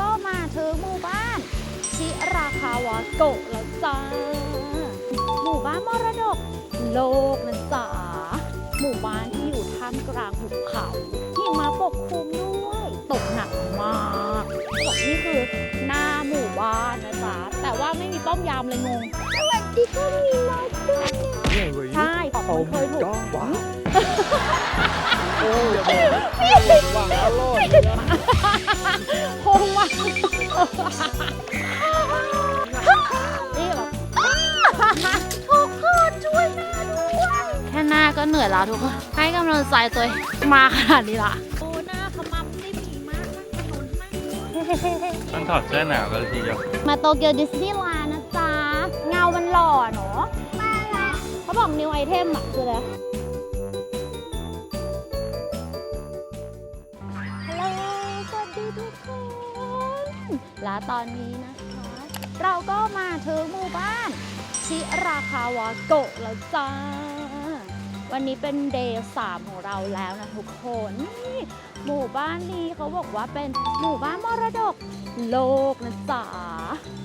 ก็มาถึงหมู่บ้าน ชิราคาวาโกะแล้วจ้า หมู่บ้านมรดก โลกนะจ๊ะหมู่บ้านที่อยู่ท่ามกลางหุบเขาหิมะปกคลุมด้วย ตกหนักมากบอกนี่คือหน้าหมู่บ้านนะจ๊ะแต่ว่าไม่มีป้อมยามเลยงงสวัสดีก็มีน้อยด้วยใช่ปอบมันเคยถูกว้าว โอ้ยอย่าบอกหวังอร่อยเลยนะโคงว่ะนี่แบบทุกคนช่วยแม่ด้วยแค่หน้าก็เหนื่อยแล้วทุกคน ให้กำลังใจตัวเองมาขนาดนี้ละโอ้หน้าขมับได้ดีมากถนนมากต้องถอดเสื้อหนาวกันเลยทีเดียว มาโตเกียวดิสนีย์แลนด์นะจ๊ะ เงามันหล่อเนาะเขาบอกนิวไอเทมอะคืออะไร ทุกคน และตอนนี้นะคะ เราก็มาถึงหมู่บ้าน ชิราคาวาโกะแล้วจ้า วันนี้เป็นเดย์สามของเราแล้วนะทุกคนนี่หมู่บ้านนี้เขาบอกว่าเป็นหมู่บ้านมรดกโลกนะจ๊ะ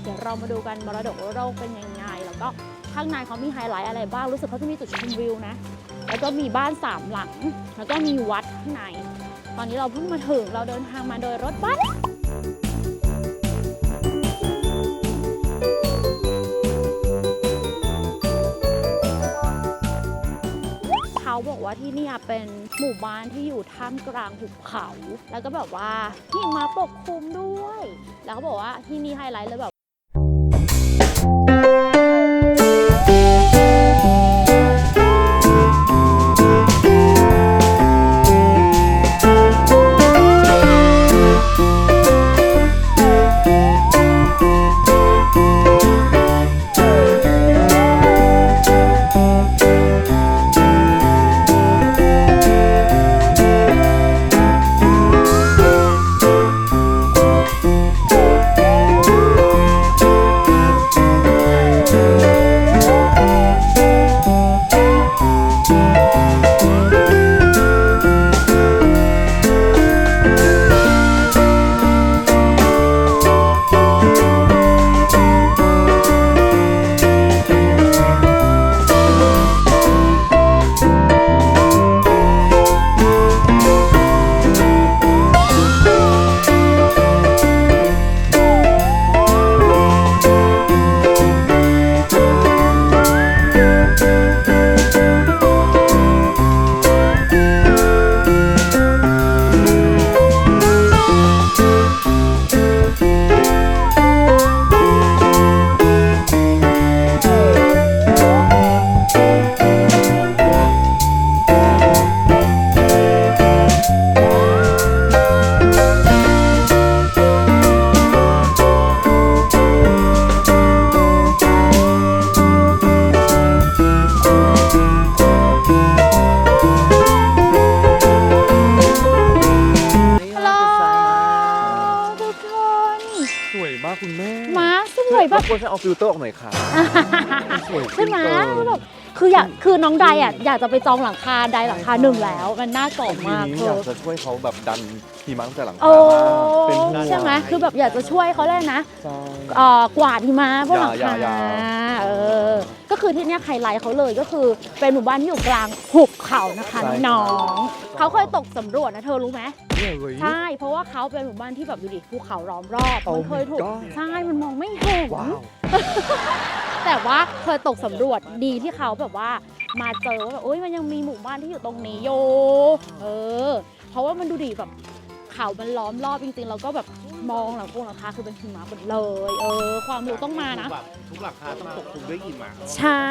เดี๋ยวเรามาดูกันมรดกโลกเป็นยังไง แล้วก็ข้างในเขามีไฮไลท์อะไรบ้าง รู้สึกเขาจะมีจุดชมวิวนะ แล้วก็มีบ้านสามหลัง แล้วก็มีวัดข้างใน ตอนนี้เราเพิ่งมาถึงเราเดินทางมาโดยรถบัสเขาบอกว่าที่นี่เป็นหมู่บ้านที่อยู่ท่ามกลางหุบเขา แล้วก็แบบว่าหิมะปกคลุมด้วย แล้วเขาบอกว่าที่นี่ไฮไลท์เลยแบบ ฟิลเตอร์ออกหน่อยค่ะ สวยใช่ไหมฟิลเตอร์แบบคืออยาก คือน้องไดอะอยากจะไปจองหลังคาไดหลังคาหนึ่งแล้ว มันน่ากล่อมมากทีเธนี้อยาอกจะช่วยเขาแบบดันหิมะตั้งแต่หลังคาโอ้เป็นห่วงใช่ไหมคือแบบอยากจะช่วยเขาเลยนะใช่เอ่อกวาดหิมะบนหลังอย่าคาอย่าเออก็คือที่เนี้ยไฮไลท์เขาเลยก็คือเป็นหมู่บ้านที่อยู่กลางหุบเขานะคะน้องๆเขาเคยตกสำรวจนะเธอรู้ไหมเนี่ยเว้ยใช่เพราะว่าเขาเป็นหมู่บ้านที่แบบดูดิภูเขาล้อมรอบ Oh มันเคยถูก my god ใช่มันมองไม่เห็นว้าวแต่ว่าเคยตกสำรวจดีที่เขาแบบว่า มาเจอว่าแบบโอ้ยมันยังมีหมู่บ้านที่อยู่ตรงนี้โยเออ เพราะว่ามันดูดิแบบเขามันล้อมรอบจริงๆ แล้วก็แบบมองหลังคงหลังคาคือเป็นหิมะหมดเลย เออ ความรู้ต้องมานะ แบบทุกหลังคาต้องปกคลุมด้วยหิมะใช่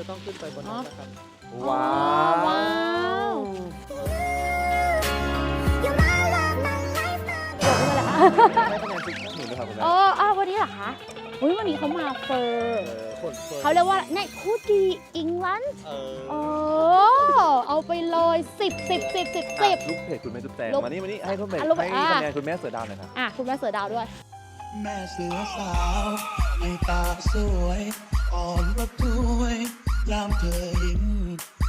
จะต้องขึ้นไปบนอ๋อนั้นนะครับอ๋อว้าวว้าวเดี๋ยวไม่เป็นไรค่ะให้คะแนนสิบหนูนะครับคุณแม่ เอออ้าววันนี้เหรอคะอุ้ยวันนี้เขามาเฟอร์ คนฟิร์นเขาเรียกว่าในคูดีอังกฤษเออโอ้เอาไปเลย10 10 10 10 10ลูกเพจคุณแม่จุ๊บแจงลูกมานี่มานี่ให้ทุกเพจอะลูกให้อะ คะแนนคุณแม่เสือดาวหน่อยครับอะคุณแม่เสือดาวด้วย แม่เสือสาวในตาสวยอ่อนระทวยยามเธอยิ้ม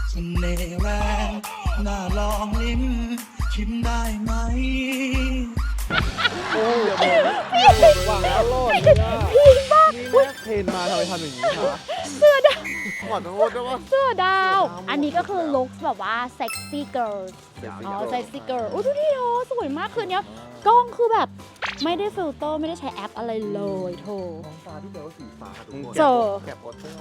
เสน่ห์แรงน่าลองลิ้มชิมได้ไหม โอ้ยอย่าบอกพีคมากนี่ แม่เทรนมาทำไมทำอย่างนี้คะเสื้อดาวขอโทษด้วยว่า เสื้อดาว อันนี้ก็คือลุคแบบว่าเซ็กซี่เกิร์ลอ๋อเซ็กซี่เกิร์ลโอ้ดูดิโอสวยมากคืนนี้กล้องคือแบบไม่ได้ฟิลเตอร์ไม่ได้ใช้แอปอะไรเลยโถท้องฟ้าที่แปลว่าสีฟ้าทุกคนเจอแกะโปสเตอร์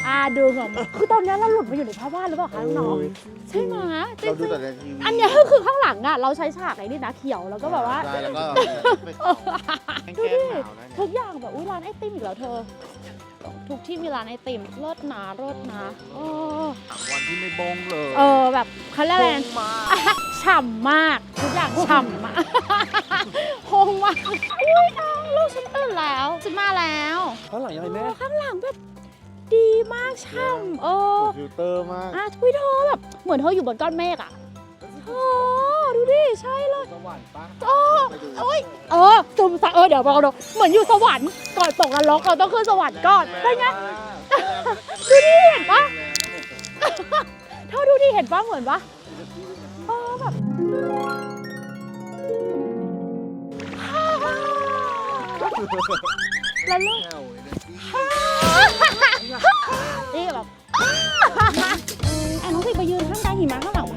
ออกอ่าดูเหรอคือตอนนี้เราหลุดมาอยู่ในภาพวาดหรือเปล่าคะน้องๆใช่ไหมจเราดูริงแต่ในทีวีๆอันเนี้ยก็คือข้างหลังอะเราใช้ฉากไอ้นี่นะเขียวแล้วก็แบบว่าใช่แล้วก็ไปดูแกล้ดิงหนาวนะทุกอย่างแบบอุ้ยร้านไอติมอีกแล้วเธอ ทุกที่มีร้านไอติมเลิศนะเลิศนะเออวันที่ไม่บงเลยเออแบบเขาเรียกอะไรบนะงมาฉ่ำมาก ทุกอย่างฉ่ำมากโฮงมากอุ้ยน้องลูกฉันตื่นแล้วฉันมาแล้วข้างหลังยังไงแม่เออข้างหลังแบบ ดีมากฉ่ำเออฟิลเตอร์มากอะทุยเธอแบบเหมือนเธออยู่บนก้อนเมฆอะโอ้ดูดิ ใช่เลยสวรรค์ปะโอ้โอ้ยเออจุ่มสะเออเดี๋ยวบอกเราเหมือนอยู่สวรรค์ก่อนตกนรกเราต้องขึ้นสวรรค์ก่อนเป็นไงดูดิเห็นปะเท่าดูดิเห็นปะเหมือนปะเออแบบแล้วลูกแถวเลย นี่แบบอะน้องสิไปยืนข้างกลางหิมะข้างหลังป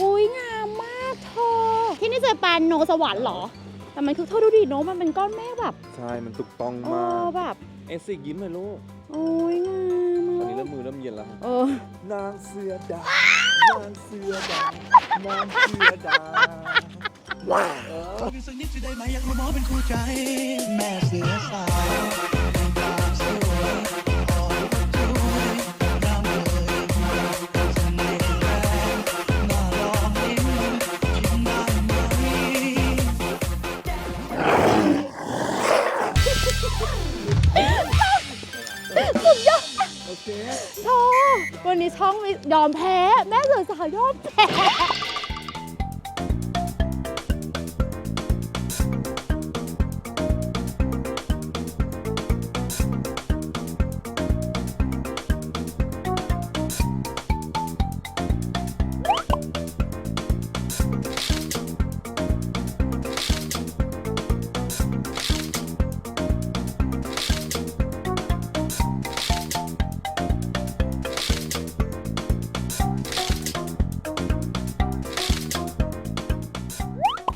อุ้ยงามมากเธอ ที่นี่เจอแปนโนสวรรค์เหรอ แต่มันคือเธอดูดิโนมันเป็นก้อนเมฆแบบใช่ มันถูกต้องเอมาอกแบบ เอสิกยิ้มเลยลูก โอ้ยงามตอนมานี้เริ่มมือเริ่มเย็นแล้วครับเออนางเสือดานางเสือดานางเสือดาว ว้าว มีสักนิดจะได้ไหมอยากมาหมอเป็นคู่ใจ แม่เสือสาวสวยอ่อนระทวยงามแรงน่าลองลิ้มชิมได้ไหมโอเคโธ่วันนี้ช่องมียอมแพ้ แม่เสือสาวยอมแพ้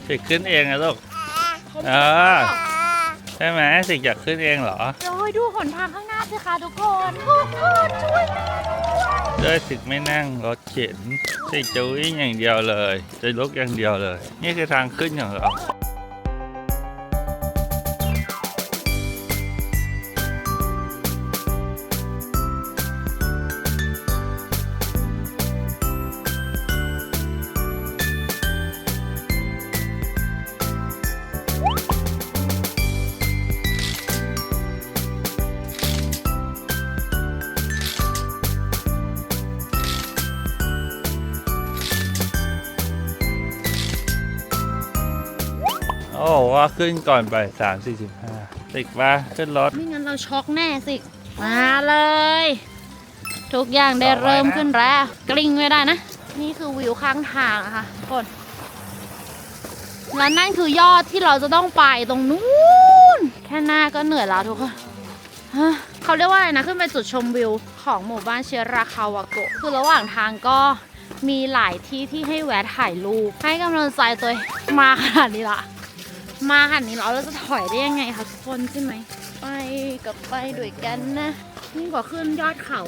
สิกขึ้นเองนะลูก เออ ใช่ไหมสิกอยากขึ้นเองเหรอ โอ้ยดูหนทางข้างหน้าสิคะทุกคนทุกคนช่วยแม่ด้วยด้วยสิกไม่นั่งรถเข็นสิกจะวิ่งอย่างเดียวเลย จะลุกอย่างเดียวเลย นี่คือทางขึ้นของเรา ว่าขึ้นก่อนบ่ายสามสี่สิบห้าสิกว่าขึ้นรถ ไม่งั้นเราช็อกแน่สิ มาเลย ทุกอย่างได้เริ่มขึ้นแล้ว กลิ้งไม่ได้นะ นี่คือวิวข้างทางนะคะทุกคนแล้วนั่นคือยอดที่เราจะต้องไปตรงนู้น แค่หน้าก็เหนื่อยแล้วทุกคนเขาเรียกว่าอะไรนะ ขึ้นไปจุดชมวิวของหมู่บ้านเชีราคาวาโกะคือระหว่างทางก็มีหลายที่ที่ให้แวะถ่ายรูปให้กำลังใจตัวมาขนาดนี้ละ มาขนาดนี้แล้วเราจะถอยได้ยังไงคะทุกคนใช่ไหมไปกับไปด้วยกันนะยิ่งกว่าขึ้นยอดเขา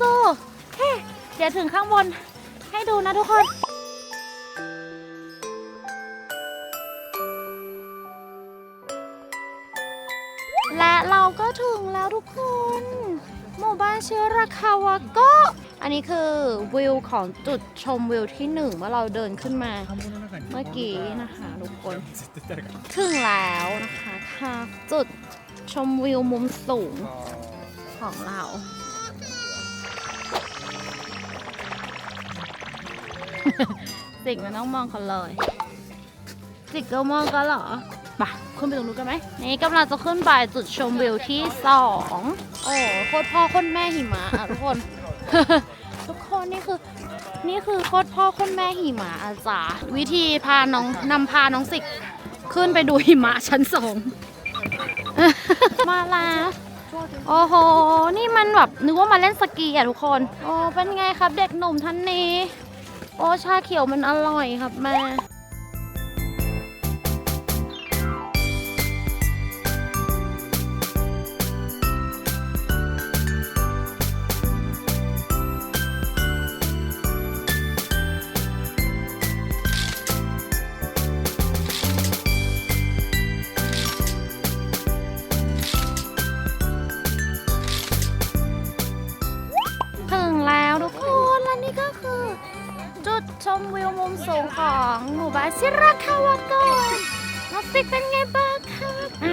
สู้ๆเฮ้เดี๋ยวถึงข้างบนให้ดูนะทุกคนและเราก็ถึงแล้วทุกคน หมู่บ้านเชราคาวาโกะอันนี้คือวิวของจุดชมวิวที่หนึ่งเมื่อเราเดินขึ้นมา เมื่อกี้นะคะทุกคนถึงแล้วนะคะค่ะจุดชมวิวมุมสูงของเราสิกมันต้องมองเขาเลยสิกก็มองกันเหรอไปขึ้นไปตรงนู้นกันไหมนี่กำลังจะขึ้นไปจุดชมวิวที่สอง โอ้โคตรพ่อโคตรแม่หิมะอะทุกคน ทุกคนนี่คือ นี่คือโคตรพ่อโคตรแม่หิมะอาจารย์วิธีพาน้องนำพาน้องสิกขึ้นไปดูหิมะชั้นสองมาแล้วโอ้โห นี่มันแบบนึกว่ามาเล่นสกีอะทุกคน โอ้เป็นไงครับเด็กหนุ่มท่านนี้ โอ้ชาเขียวมันอร่อยครับแม่ หมู่บ้านชิราคาวาโกะน้องสิกเป็นไงบ้างครับอะ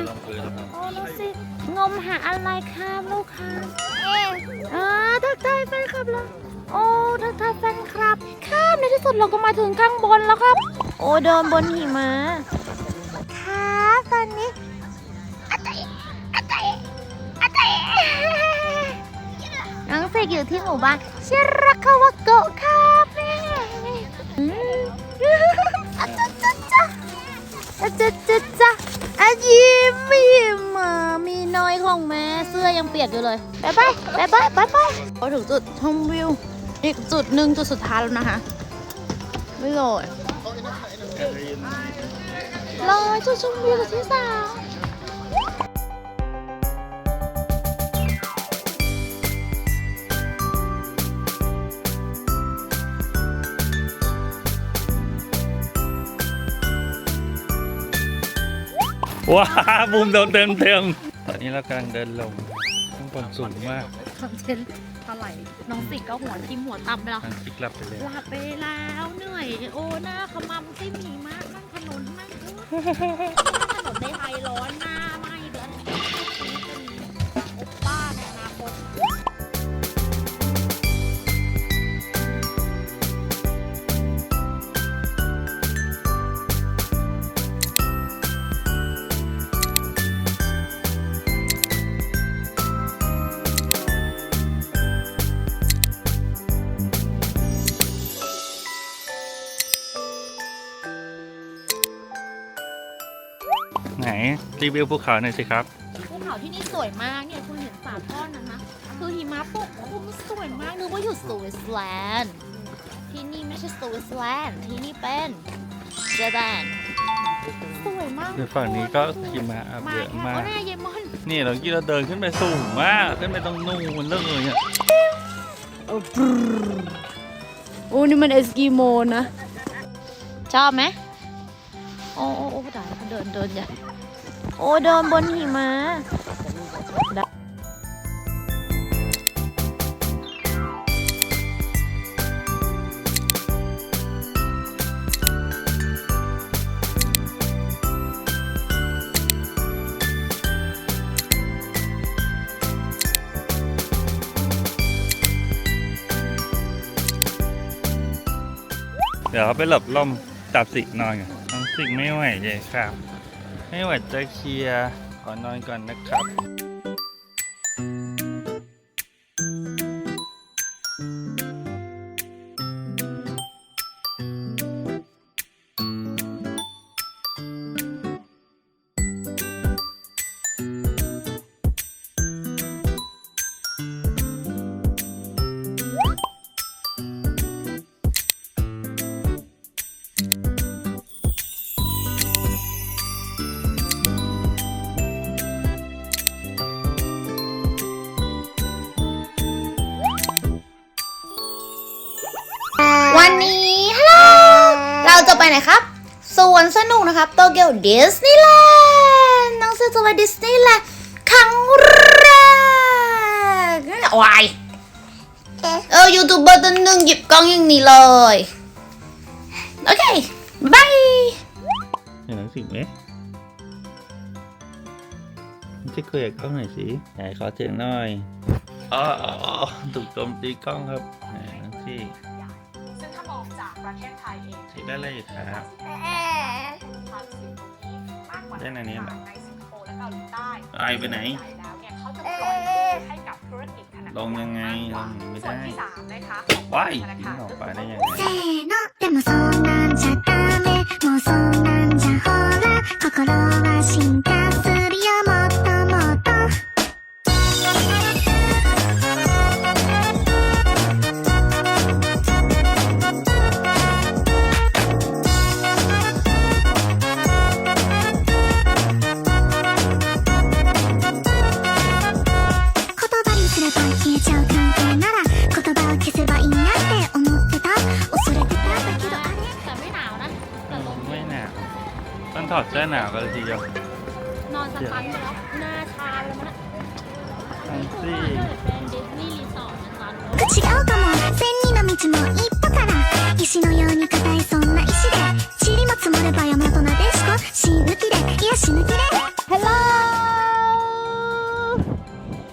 โอ้น้องสิกงมหาอะไรครับลูกค้าเอ๊ะอ่าทักทายแฟนคลับแล้วโอ้ทักทายแฟนคลับครับในที่สุดเราก็มาถึงข้างบนแล้วครับ โอ้เดินบนหิมะครับตอนนี้อะเตะอะเตะอะเตะน้องเสกอยู่ที่หมู่บ้านชิราคาวาโกะคา จ๊ะจ๊ะจ๊ะอะยิ้มยิ้มอะมีน้อยของแม่เสื้อยังเปียกอยู่เลย ไปไปไปไปไปไปพอถึงจุดชมวิว อีกจุดหนึ่งจุดสุดท้ายแล้วนะคะ ไม่โหลดรอจุดชมวิวจุดที่สาม ว้าบูมโดนเต็มเต็มๆตอนนี้เรากำลังเดินลงข้างบนสูงมากคอนเทนต์เท่าไหร่น้องสิกก็หัวทิ่มหัวต่ำไปแล้วทางคลิกลับไปเลยหลับไปแล้วเหนื่อย โอ้หน้าขมำซิ่มหีมากนั่งถนนมากถนนในไทยร้อนหน้าไหม้เดื รีวิวภูเขาหน่อยสิครับภูเขาที่นี่สวยมากเนี่ยคุณเห็นสามก้อนนั้นนะคือหิมะปกคลุมสวยมากนึกว่าอยู่สวิตเซอร์แลนด์ที่นี่ไม่ใช่สวิตเซอร์แลนด์ที่นี่เป็นเจแปนสวยมากคือฝั่งนี้ก็หิมะอับมาเยอะค่ะมาโอ้กหน้าเยมอนนี่เรากี้เราเดินขึ้นไปสูงมากขึ้นไปตรงนู่นเลยอะโอ้นี่มันเอสกิโมนะ ชอบไหมโอ้โอ้โอ้ตายแล้วเดินเดินอย่า โอ้เดินบนหิมะเดี๋ยวไปหลบล่มจับสิกนอนก่อนน้องสิกไม่ไหวเลยครับ ไม่ไหวจะเคลียร์ขอนอนก่อนนะครับ วนสนุกนะครับโตเกียวดิสนีย์แลนด์น้องซื้อจะไปดิสนีย์แลนด์ครั้งแรกวายเออยูทูบเบอร์ตัวหนึ่งหยิบกล้องอย่างนี้เลย โอเคบายเห็นน้องสิกไหมมันจะคุยกับกล้องหน่อยสิไหนขอเสียงหน่อยอ๋ออ๋ออ๋อถูกโจมตีกล้องครับไหนน้องสิกซึ่งถ้ามองจากประเทศไทยเองสิกได้อะไรอยู่ครับ มากกว่า ได้ในนี้เหรอ ในสิงคโปร์และเกาหลีใต้ ไอไปไหน ใญ่แล้วเนี่ยเขาจะปล่อยกู้ให้กับธุรกิจขนาด ลงยังไงลงไม่ ส่วน ได้ ที่สามนะคะ ว้าย ธนา ยิ คาง ร ออกไปได้ยังไง せーのでもそんなんじゃダメ องถอดเสื้อหนาวกันเลยทีเดียวน อนสตันไปแล้วหน้าชาไปแล้วนะ ทันซี่ เป็นดิสนีย์รีสอร์ทนะจ๊ะ 違うかも千里の道も一歩から石のように硬いそんな石で塵も積もれば山となでしこ死ぬ気でいや死ぬ気で ฮัลโหล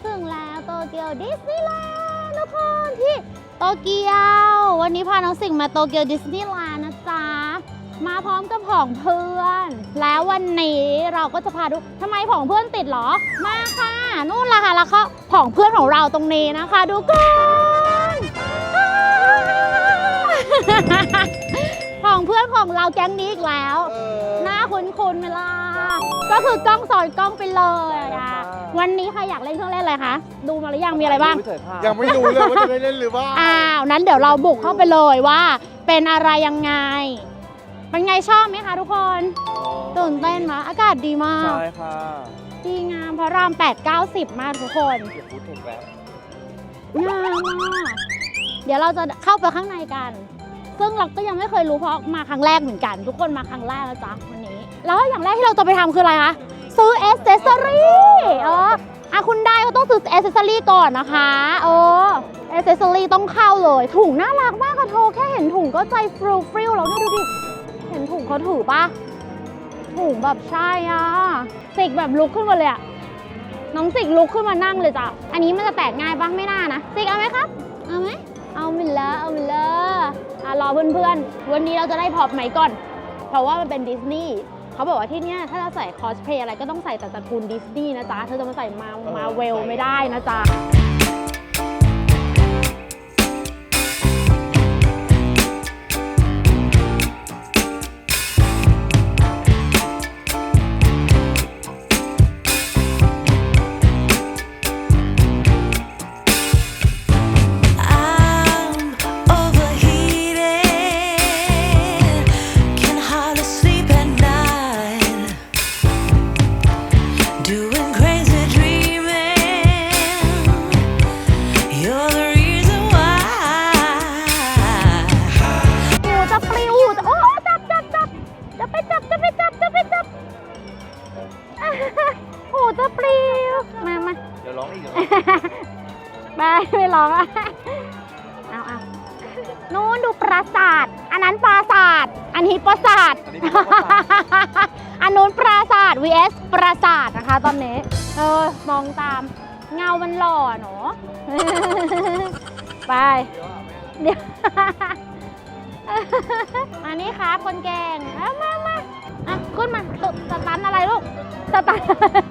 ถึงแล้วโตเกียวดิสนีย์แลนด์ทุกคนที่โตเกียว วันนี้พาน้องสิงห์มาโตเกียวดิสนีย์แลนด์นะจ๊ะ มาพร้อมกับผองเพื่อน แล้ววันนี้เราก็จะพาดูทำไมผองเพื่อนติดเหรอ มาค่ะ นู่นละค่ะแล้วก็ผองเพื่อนของเราตรงนี้นะคะดูก่อนผองเพื่อนของเราแก๊งนี้อีกแล้วหน้าคุ้นๆไหมล่ะก็คือกล้องสอนกล้องไปเลยนะวันนี้ใครอยากเล่นเครื่องเล่นอะไรคะ ดูมาหรือยังมีอะไรบ้าง ยังไม่รู้เลยว่าจะได้เล่นหรือว่าอ้าวนั้นเดี๋ยวเราบุกเข้าไปเลยว่า เป็นอะไรยังไง เป็นไงชอบไหมคะทุกคนตื่นเต้นไหมอากาศดีมาก ใช่ค่ะดีงามพระราม 8 9 0 มากทุกคนเก็บฟูดถูกแล้วงามมากเดี๋ยวเราจะเข้าไปข้างในกัน ซึ่งเราก็ยังไม่เคยรู้เพราะมาครั้งแรกเหมือนกัน ทุกคนมาครั้งแรกแล้วจ้ะวันนี้ แล้วอย่างแรกที่เราจะไปทำคืออะไรคะซื้อเอสเซสซอรี่เอออะคุณได้ก็ต้องซื้อเอสเซสซอรี่ก่อนนะคะเออเอสเซสซอรี่ต้องเข้าเลย ถุงน่ารักมากค่ะโทแค่เห็นถุงก็ใจฟริลฟริลแล้วเนี่ยดูดิ เขาถือปะถุงแบบใช่อะสิกแบบลุกขึ้นมาเลยอะน้องสิกลุกขึ้นมานั่งเลยจ้ะอันนี้มันจะแตกง่ายปะไม่น่านะสิกเอาไหมครับเอาไหมเอาไปเลยเอาไปเลยอะรอเพื่อนๆวันนี้เราจะได้พอบไหมก่อน เพราะว่ามันเป็นดิสนีย์เขาบอกว่าที่เนี่ยถ้าเราใส่คอสเพลย์อะไรก็ต้องใส่แต่ตระกูลดิสนีย์นะจ๊ะเธอจะมาใส่มามาเวลไม่ได้นะจ๊ะ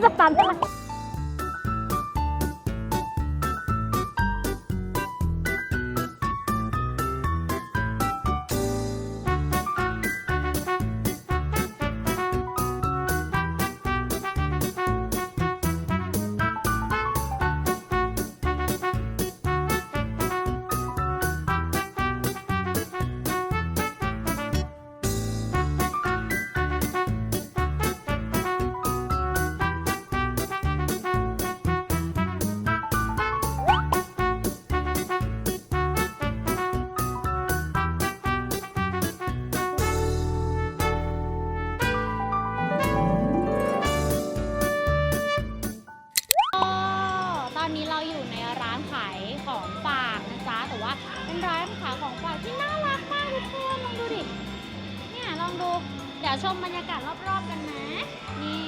ลูกสตั ขายของฝากที่น่ารักมากทุกคนลองดูดิ เนี่ยลองดู เดี๋ยวชมบรรยากาศรอบๆกันนะ นี่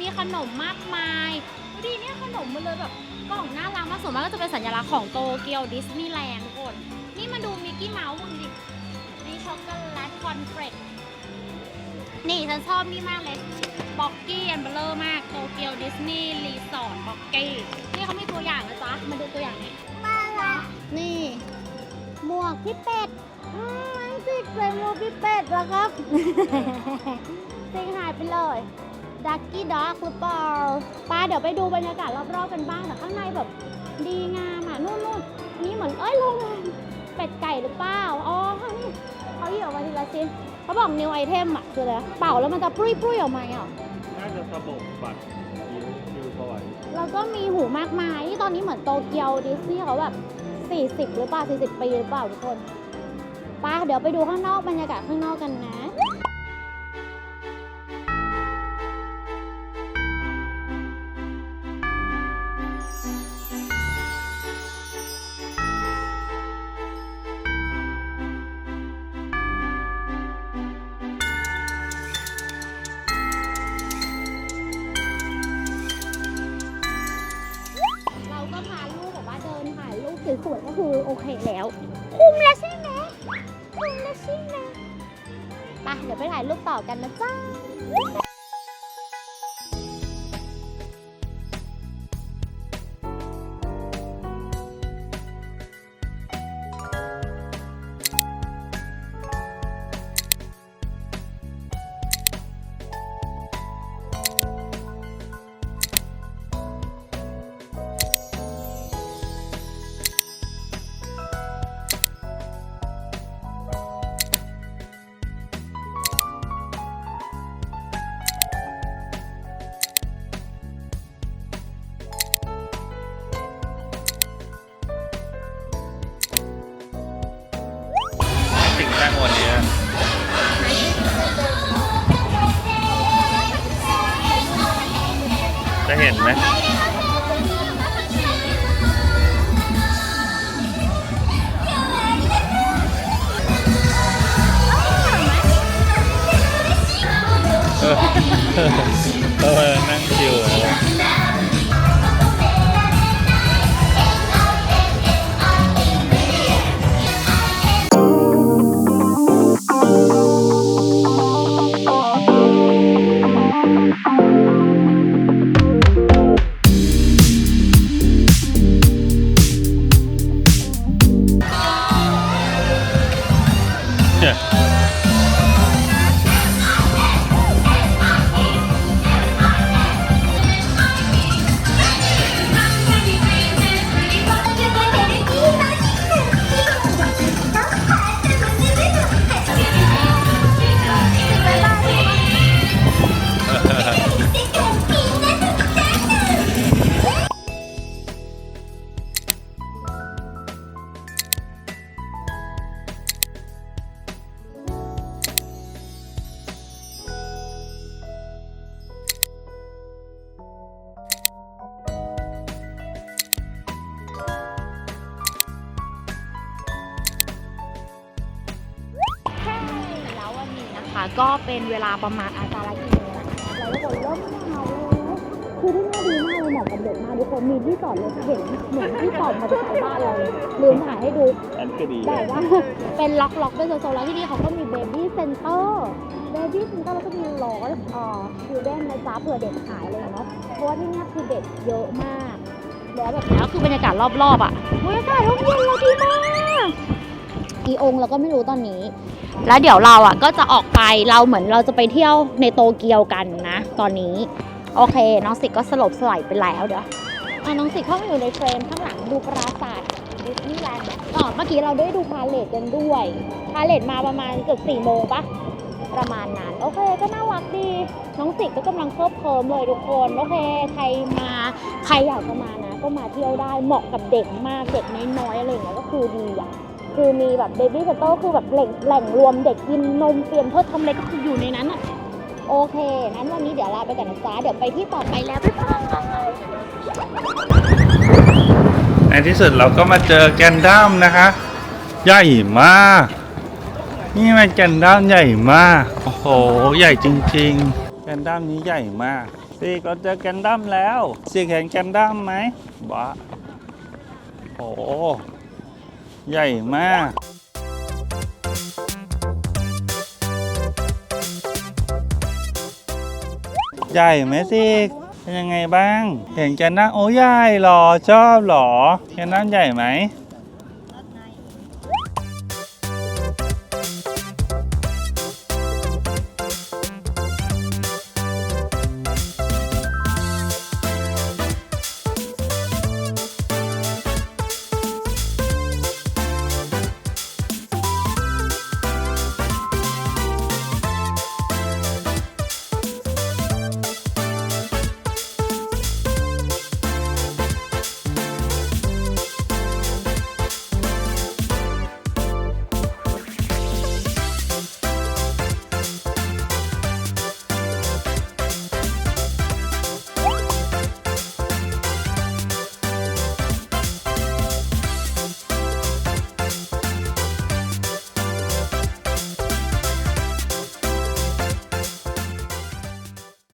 มีขนมมากมายดูดิเนี่ยขนมมันเลยแบบกล่องน่ารักมากส่วนมากก็จะเป็นสัญลักษณ์ของโตเกียวดิสนีย์แลนด์ทุกคน นี่มาดูมิกกี้เมาส์มึงดินี่ช็อกโกแลตคอนเฟรกนี่ฉันชอบนี่มากเลยบ็อกกี้อันเบลเลอร์มากโตเกียวดิสนีย์รีสอร์ทบ็อกกี้นี่เขามีตัวอย่างนะจ๊ะมาดูตัวอย่างนี้นี่ หมวกพี่เป็ดอืมมันสิใส่หมวกพี่เป็ดแล้วครับ สิงหายไปเลยดักกี้ด็อกหรือเปล่าป้าเดี๋ยวไปดูบรรยากาศรอบๆกันบ้างแต่ข้างในแบบดีงามอะนู่นนู่นนี่เหมือนเอ้ยโรงแรมเป็ดไก่หรือเปล่าอ๋อนี่เขาหยิบออกมาทีละชิ้นเขาบอก new item อะคืออะไรเป่าแล้วมันจะปรุยปรุยๆออกมาอะน่าจะสบกบัตรคิวคิวบ่อยแล้วก็มีหูมากมายที่ตอนนี้เหมือนโตเกียวดิสนีย์เขาแบบ 40 หรือเปล่า 40 ปีหรือเปล่าทุกคนไป้าเดี๋ยวไปดูข้างนอกบรรยากาศข้างนอกกันนะ เดี๋ยวไปถ่ายรูปต่อกันนะจ้า เห็นไหมเออ ป็นเวลาประมาณอาจารย์ละกี่โมงนะคะเราทุกคนเริ่มหนาวแล้วคือที่นี่ดีมากเลยเหมาะกับเด็กมากทุกคนมีที่จอดรถเห็นเหมือนที่จอดมอเตอร์ไซค์บ้านเราเลยลืมถ่ายให้ดูอันก็ดีแบบว่าเป็นล็อกล็อกเป็นโซนๆแล้วที่นี่เขาก็มีเบบี้เซ็นเตอร์เบบี้เซ็นเตอร์แล้วก็มีลอสเอ่อคิวเดนนะจ๊ะเผื่อเด็กหายเลยเนาะเพราะว่าที่เนี่ยคือเด็กเยอะมากแล้วแบบนี้คือบรรยากาศรอบๆอะบรรยากาศร่มเย็นเราดีมาก กี่องค์เราก็ไม่รู้ตอนนี้ แล้วเดี๋ยวเราอะก็จะออกไปเราเหมือนเราจะไปเที่ยวในโตเกียวกันนะ ตอนนี้ โอเค น้องสิกก็สลบสลายไปแล้วเดี๋ยวอะน้องสิกเข้ามาอยู่ในเฟรมข้างหลังดูปราสาทดิสนีย์แลนด์อ๋อเมื่อกี้เราได้ดูพาเลทกันด้วยพาเลทมาประมาณเกือบสี่โมงปะประมาณนั้น โอเคก็น่ารักดี น้องสิกก็กำลังเพิ่มเพิ่มเลยทุกคน โอเค ใครมา ใครอยากจะมานะ ก็มาเที่ยวได้เหมาะกับเด็กมาก เด็กน้อยๆอะไรอย่างเงี้ยก็คือดีอะ คือมีแบบเบบี้เซ็นเตอร์คือแบบแหล่งแหล่งรวมเด็กกินนมเตรียมเพื่อทำอะไรก็คืออยู่ในนั้นอะโอเคนั้นวันนี้เดี๋ยวลาไปกันนะจ๊ะเดี๋ยวไปที่ต่อไปแล้วบ๊ายบายในที่สุดเราก็มาเจอแกนดั้มนะคะ ใหญ่มาก นี่มันแกนดั้มใหญ่มาก โอ้โห ใหญ่จริง ๆ แกนดั้มนี้ใหญ่มากซีกเราเจอแกนดั้มแล้วซีกเห็นแกนดั้มไหมบ้าโอ้โห ใหญ่มาก ใหญ่ไหมสิเป็นยังไงบ้าง เห็นแกนั่งโอ้ใหญ่หรอชอบหรอแกนน้ำใหญ่ไหม